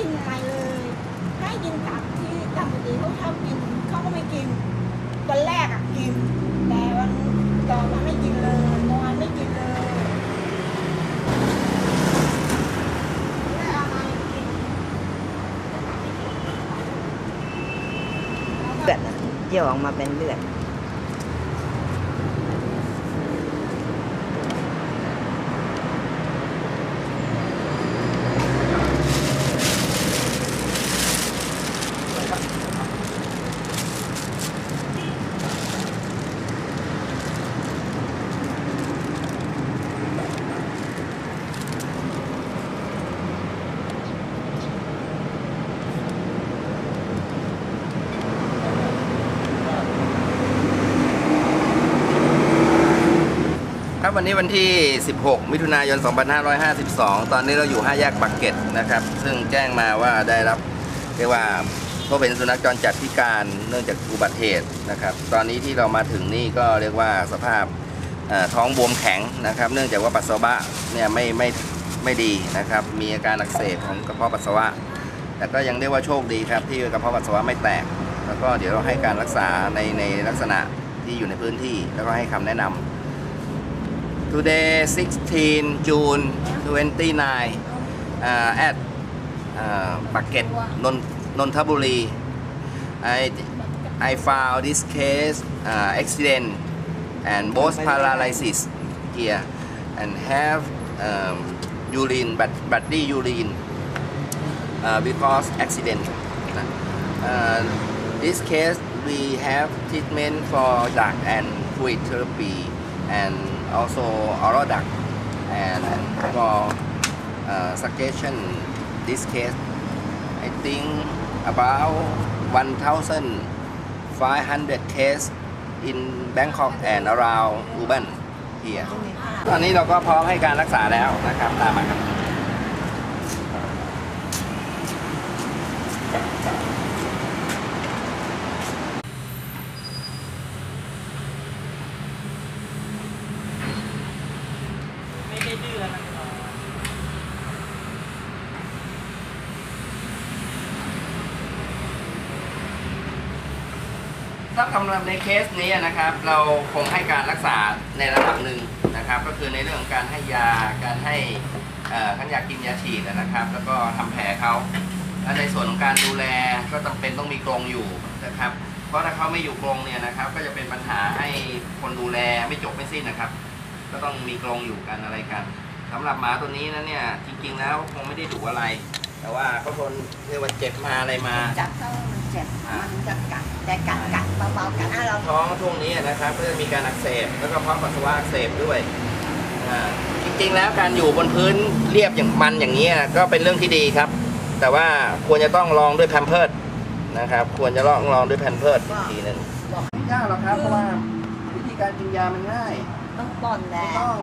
กินอะไรเลยให้กินตับที่ตับดีเขาชอบกินเขาก็ไม่กินตอนแรกอะกิน แต่วันต่อมาไม่กินเลยนอนไม่กินเลยเลือดเยี่ยวออกมาเป็นเลือด วันนี้วันที่ 16 มิถุนายน 2552 ตอนนี้เราอยู่ 5 แยกปากเกร็ดนะครับ ซึ่งแจ้งมาว่าได้รับเรียกว่าพบเป็นสุนัขจรจัดพิการเนื่องจากอุบัติเหตุนะครับ ตอนนี้ที่เรามาถึงนี่ก็เรียกว่าสภาพท้องบวมแข็งนะครับ เนื่องจากว่าปัสสาวะเนี่ยไม่ไม่ไม่ดีนะครับ มีอาการอักเสบของกระเพาะปัสสาวะ แต่ก็ยังเรียกว่าโชคดีครับที่กระเพาะปัสสาวะไม่แตก แล้วก็เดี๋ยวเราให้การรักษาในในลักษณะที่อยู่ในพื้นที่ แล้วก็ให้คำแนะนำ Today 16 June 29 uh, at uh, Non Nonthaburi I I found this case uh, accident and both paralysis here and have um, urine but bloody urine uh, because accident. Uh, this case we have treatment for duct and fluid therapy and also oral duct and for uh, suggestion this case I think about 1,500 case in Bangkok and around Urban here ตอนนี้เราก็พร้อมให้การรักษาแล้วนะครับตามมาครับ ไม่ได้ดื้ออะไรหรอก ถ้าสำหรับในเคสนี้นะครับ เราคงให้การรักษาในระดับหนึ่งนะครับ ก็คือในเรื่องของการให้ยาการให้เอ่อทั้งยากินยาฉีดนะครับ แล้วก็ทำแผลเขาและในส่วนของการดูแลก็จำเป็นต้องมีกรงอยู่นะครับ เพราะถ้าเขาไม่อยู่กรงเนี่ยนะครับ ก็จะเป็นปัญหาให้คนดูแลไม่จบไม่สิ้นนะครับ ก็ต้องมีกรงอยู่กันอะไรกันสำหรับหมาตัวนี้นะเนี่ยจริง ๆ แล้วคงไม่ได้ดุอะไร แต่ว่าเขาทนเรียกว่าเจ็บมาอะไรมาจับแล้วมันเจ็บมันจะกัดแต่กัดกัด เบาๆกัดให้เราท้องช่วงนี้นะครับก็จะมีการอักเสบแล้วก็เพราะปัสสาวะอักเสบด้วยอ่าจริงๆ แล้วการอยู่บนพื้นเรียบอย่างมันอย่างนี้ยก็เป็นเรื่องที่ดีครับ แต่ว่าควรจะต้องลองด้วยแพมเพิร์ดนะครับ ควรจะลองลองด้วยแพมเพิร์ดอีกทีหนึ่งบอกไม่ยากหรอกครับเพราะว่าวิธีการกินยามันง่ายต้องป้อนแล้ไม่วต้อง